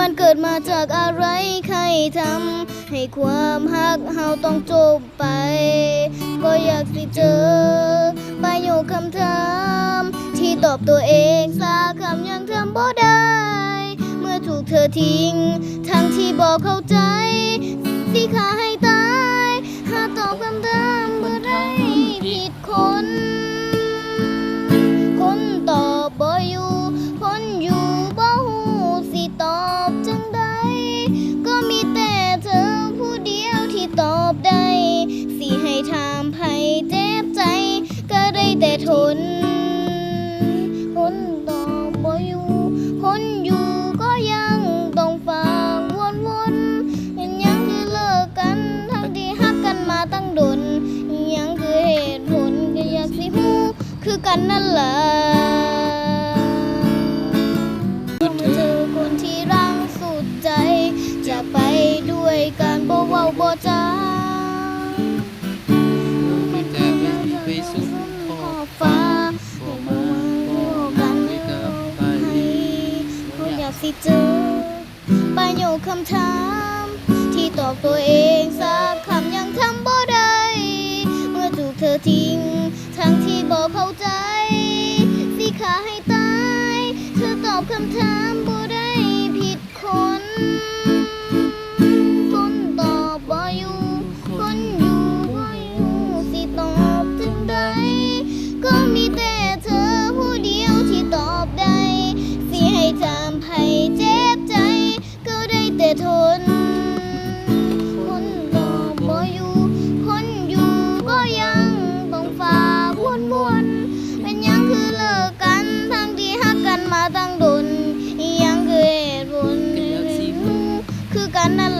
มันเกิดมาจากอะไรใครทำให้ความหักเฮาต้องจบไป ก็อยากสิเจอ ประโยคคำถาม ที่ตอบตัวเองสักคำยังทำบ่ได้ เมื่อถูกเธอทิ้ง ทั้งที่บอกเข้าใจ สิขาให้ตาย หาตอบคำถามเมื่อไรผิดคน ตั้งดนยังคือเหตุผลก็อยากสิฮู้คือกันนั่นแหละเมื่อเจอคนที่รังสุดใจ จะไปด้วยกันบ่เว้าบ่จาไม่กล้าไปสุดขอบฟ้าบอกมาบอกกันกับไปก็อยากสิเจอประโยคคำถาม ที่ตอบตัวเองสัก บอกเข้าใจ สิขาให้ตาย เธอตอบคำถามบ่ได้ผิดคน คนตอบบ่อยู่ คนอยู่บ่อยู่ สิตอบถึงใด ก็มีแต่เธอผู้เดียวที่ตอบได้ สิให้จำให้เจ็บใจ ก็ได้แต่ทน ตั้งดนอิหยังคือเหตุผลก็อยากสิคือกันนั่นล่ะ